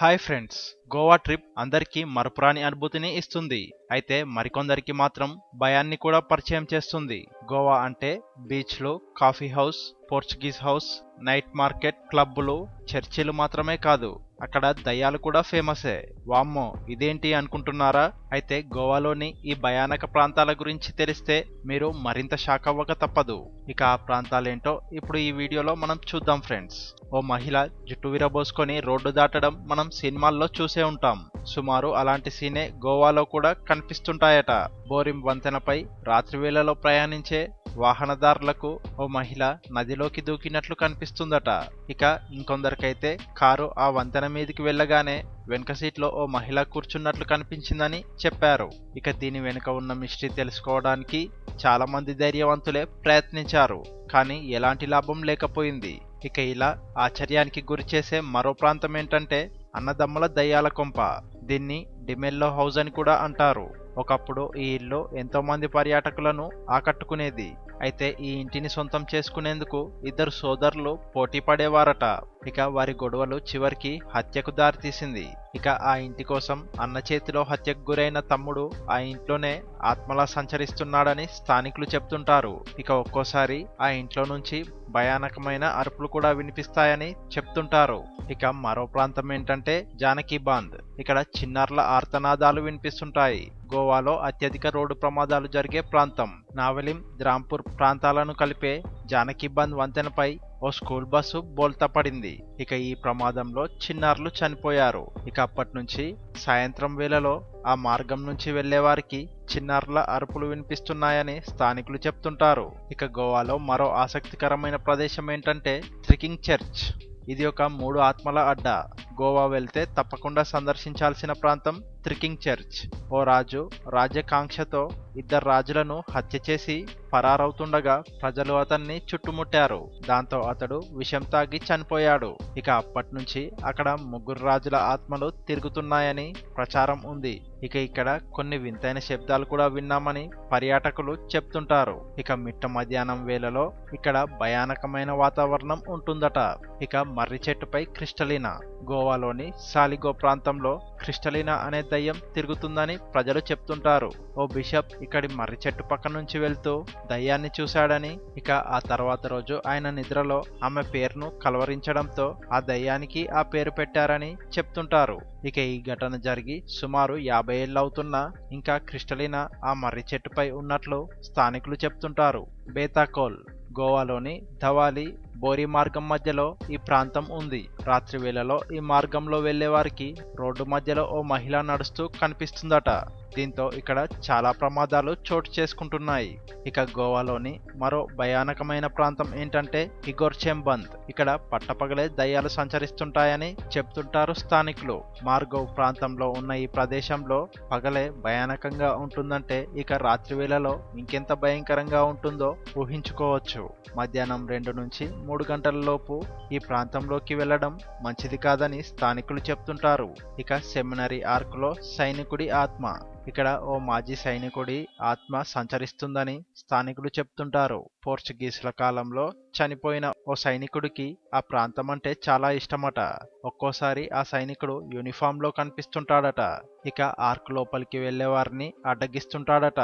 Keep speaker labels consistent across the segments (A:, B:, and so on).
A: Hi friends Goa trip అందరికీ మరపురాని అనుభూతిని ఇస్తుంది. అయితే మరికొందరికి మాత్రం భయాన్ని కూడా పరిచయం చేస్తుంది. గోవా అంటే బీచ్లు coffee house Portuguese house night market క్లబ్బులు చర్చిలు మాత్రమే కాదు. అక్కడ దయ్యాలు కూడా ఫేమసే. వామ్మో ఇదేంటి అనుకుంటున్నారా? అయితే గోవాలోని ఈ భయానక ప్రాంతాల గురించి తెలిస్తే మీరు మరింత షాక్ అవ్వక తప్పదు. ఇక ఆ ప్రాంతాలేంటో ఇప్పుడు ఈ వీడియోలో మనం చూద్దాం ఫ్రెండ్స్. ఓ మహిళ జుట్టు విరబోసుకొని రోడ్డు దాటడం మనం సినిమాల్లో చూసే ఉంటాం. సుమారు అలాంటి సీనే గోవాలో కూడా కనిపిస్తుంటాయట. బోరిం వంతెనపై రాత్రి వేళలో ప్రయాణించే వాహనదారులకు ఓ మహిళ నదిలోకి దూకినట్లు కనిపిస్తుందట. ఇక ఇంకొందరికైతే కారు ఆ వంతెన మీదికి వెళ్ళగానే వెనుక సీట్లో ఓ మహిళ కూర్చున్నట్లు కనిపించిందని చెప్పారు. ఇక దీని వెనుక ఉన్న మిస్టరీ తెలుసుకోవడానికి చాలా మంది ధైర్యవంతులే ప్రయత్నించారు కానీ ఎలాంటి లాభం లేకపోయింది. ఇక ఇలా ఆశ్చర్యానికి గురిచేసే మరో ప్రాంతం ఏంటంటే అన్నదమ్ముల దయ్యాల కొంప. దీన్ని డిమెల్లో హౌస్ అని కూడా అంటారు. ఒకప్పుడు ఈ ఇల్లు ఎంతో మంది పర్యాటకులను ఆకట్టుకునేది. అయితే ఈ ఇంటిని సొంతం చేసుకునేందుకు ఇద్దరు సోదరులు పోటీ పడేవారట. ఇక వారి గొడవలు చివరికి హత్యకు దారితీసింది. ఇక ఆ ఇంటి కోసం అన్న చేతిలో హత్యకు గురైన తమ్ముడు ఆ ఇంట్లోనే ఆత్మలా సంచరిస్తున్నాడని స్థానికులు చెప్తుంటారు. ఇక ఒక్కోసారి ఆ ఇంట్లో నుంచి భయానకమైన అరుపులు కూడా వినిపిస్తాయని చెప్తుంటారు. ఇక మరో ప్రాంతం ఏంటంటే జానకి బాంద్. ఇక్కడ చిన్నారుల ఆర్తనాదాలు వినిపిస్తుంటాయి. గోవాలో అత్యధిక రోడ్డు ప్రమాదాలు జరిగే ప్రాంతం. నావెలిం ద్రాంపూర్ ప్రాంతాలను కలిపే జానకిబంద్ వంతెనపై ఓ స్కూల్ బస్సు బోల్తా పడింది. ఇక ఈ ప్రమాదంలో చిన్నారులు చనిపోయారు. ఇక అప్పటి నుంచి సాయంత్రం వేళలో ఆ మార్గం నుంచి వెళ్ళేవారికి చిన్నారుల అరుపులు వినిపిస్తున్నాయని స్థానికులు చెప్తుంటారు. ఇక గోవాలో మరో ఆసక్తికరమైన ప్రదేశం ఏంటంటే త్రికింగ్ చర్చ్. ఇది ఒక మూడు ఆత్మల అడ్డా. గోవా వెళ్తే తప్పకుండా సందర్శించాల్సిన ప్రాంతం త్రికింగ్ చర్చ్. ఓ రాజు రాజ్యకాంక్షతో ఇద్దరు రాజులను హత్య చేసి పరారవుతుండగా ప్రజలు అతన్ని చుట్టుముట్టారు. దాంతో అతడు విషం తాగి చనిపోయాడు. ఇక అప్పటి నుంచి అక్కడ ముగ్గురు రాజుల ఆత్మలు తిరుగుతున్నాయని ప్రచారం ఉంది. ఇక ఇక్కడ కొన్ని వింతైన శబ్దాలు కూడా విన్నామని పర్యాటకులు చెప్తుంటారు. ఇక మిట్ట మధ్యాహ్నం వేళలో ఇక్కడ భయానకమైన వాతావరణం ఉంటుందట. ఇక మర్రి చెట్టుపై క్రిస్టలీనా గోవాలోని సాలిగో ప్రాంతంలో క్రిస్టలినా అనే దయ్యం తిరుగుతుందని ప్రజలు చెప్తుంటారు. ఓ బిషప్ ఇక్కడి మర్రి చెట్టు పక్క నుంచి వెళ్తూ దయ్యాన్ని చూశాడని ఇక ఆ తర్వాత రోజు ఆయన నిద్రలో ఆమె పేరును కలవరించడంతో ఆ దయ్యానికి ఆ పేరు పెట్టారని చెప్తుంటారు. ఇక ఈ ఘటన జరిగి సుమారు యాభై ఏళ్ళవుతున్నా ఇంకా క్రిస్టలినా ఆ మర్రి చెట్టుపై ఉన్నట్లు స్థానికులు చెప్తుంటారు. బేతాకోల్ గోవాలోని ధవాలి బోరి మార్గం మధ్యలో ఈ ప్రాంతం ఉంది. రాత్రి వేళలో ఈ మార్గంలో వెళ్ళే వారికి రోడ్డు మధ్యలో ఓ మహిళ నడుస్తూ కనిపిస్తుందట. దీంతో ఇక్కడ చాలా ప్రమాదాలు చోటు చేసుకుంటున్నాయి. ఇక గోవాలోని మరో భయానకమైన ప్రాంతం ఏంటంటే ఇగోర్ చెంబంద్. ఇక్కడ పట్టపగలే దయ్యాలు సంచరిస్తుంటాయని చెప్తుంటారు స్థానికులు. మార్గో ప్రాంతంలో ఉన్న ఈ ప్రదేశంలో పగలే భయానకంగా ఉంటుందంటే ఇక రాత్రి వేళలో ఇంకెంత భయంకరంగా ఉంటుందో ఊహించుకోవచ్చు. మధ్యాహ్నం రెండు నుంచి మూడు గంటల లోపు ఈ ప్రాంతంలోకి వెళ్ళడం మంచిది కాదని స్థానికులు చెప్తుంటారు. ఇక సెమినరీ ఆర్క్లో సైనికుడి ఆత్మ. ఇక్కడ ఓ మాజీ సైనికుడి ఆత్మ సంచరిస్తుందని స్థానికులు చెప్తుంటారు. పోర్చుగీసుల కాలంలో చనిపోయిన ఓ సైనికుడికి ఆ ప్రాంతం అంటే చాలా ఇష్టమట. ఒక్కోసారి ఆ సైనికుడు యూనిఫామ్లో కనిపిస్తుంటాడట. ఇక ఆర్క్ లోపలికి వెళ్ళే వారిని అడ్డగిస్తుంటాడట.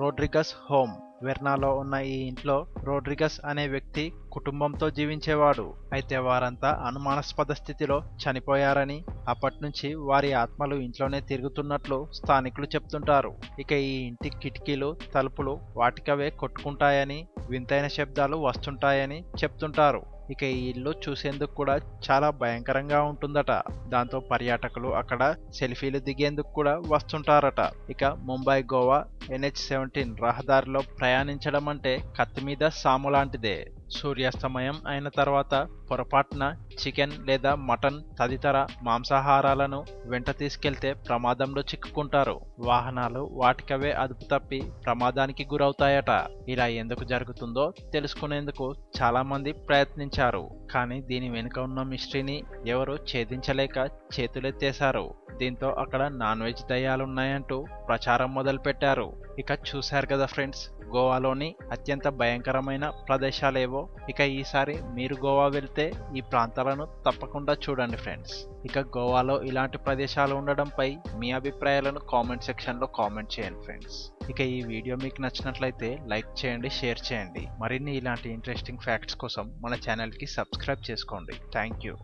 A: Rodrigues home. వెర్నాలో ఉన్న ఈ ఇంట్లో రోడ్రిగస్ అనే వ్యక్తి కుటుంబంతో జీవించేవాడు. అయితే వారంతా అనుమానాస్పద స్థితిలో చనిపోయారని అప్పటి నుంచి వారి ఆత్మలు ఇంట్లోనే తిరుగుతున్నట్లు స్థానికులు చెప్తుంటారు. ఇక ఈ ఇంటి కిటికీలు తలుపులు వాటికవే కొట్టుకుంటాయని వింతైన శబ్దాలు వస్తుంటాయని చెప్తుంటారు. ఇక ఈ ఇల్లు చూసేందుకు కూడా చాలా భయంకరంగా ఉంటుందట. దాంతో పర్యాటకులు అక్కడ సెల్ఫీలు దిగేందుకు కూడా వస్తుంటారట. ఇక ముంబై గోవా ఎన్హెచ్ సెవెంటీన్ రహదారిలో ప్రయాణించడం అంటే కత్తి మీద సాము లాంటిదే. సూర్యాస్తమయం అయిన తర్వాత పొరపాటున చికెన్ లేదా మటన్ తదితర మాంసాహారాలను వెంట తీసుకెళ్తే ప్రమాదంలో చిక్కుకుంటారు. వాహనాలు వాటికవే అదుపు తప్పి ప్రమాదానికి గురవుతాయట. ఇలా ఎందుకు జరుగుతుందో తెలుసుకునేందుకు చాలా మంది ప్రయత్నించారు. కానీ దీని వెనుక ఉన్న మిస్టరీని ఎవరు ఛేదించలేక చేతులెత్తేశారు. దీంతో అక్కడ నాన్ వెజ్ దయ్యాలు ఉన్నాయంటూ ప్రచారం మొదలుపెట్టారు. ఇక చూశారు కదా ఫ్రెండ్స్ గోవాలోని అత్యంత భయంకరమైన ప్రదేశాలేవో? ఇక ఈసారి మీరు గోవా వెళ్తే ఈ ప్రాంతాలను తప్పకుండా చూడండి ఫ్రెండ్స్. ఇక గోవాలో ఇలాంటి ప్రదేశాలు ఉండడంపై మీ అభిప్రాయాలను కామెంట్ సెక్షన్లో కామెంట్ చేయండి ఫ్రెండ్స్. ఇక ఈ వీడియో మీకు నచ్చినట్లయితే లైక్ చేయండి షేర్ చేయండి. మరిన్ని ఇలాంటి ఇంట్రెస్టింగ్ ఫ్యాక్ట్స్ కోసం మన ఛానల్కి సబ్స్క్రైబ్ చేసుకోండి. Thank you.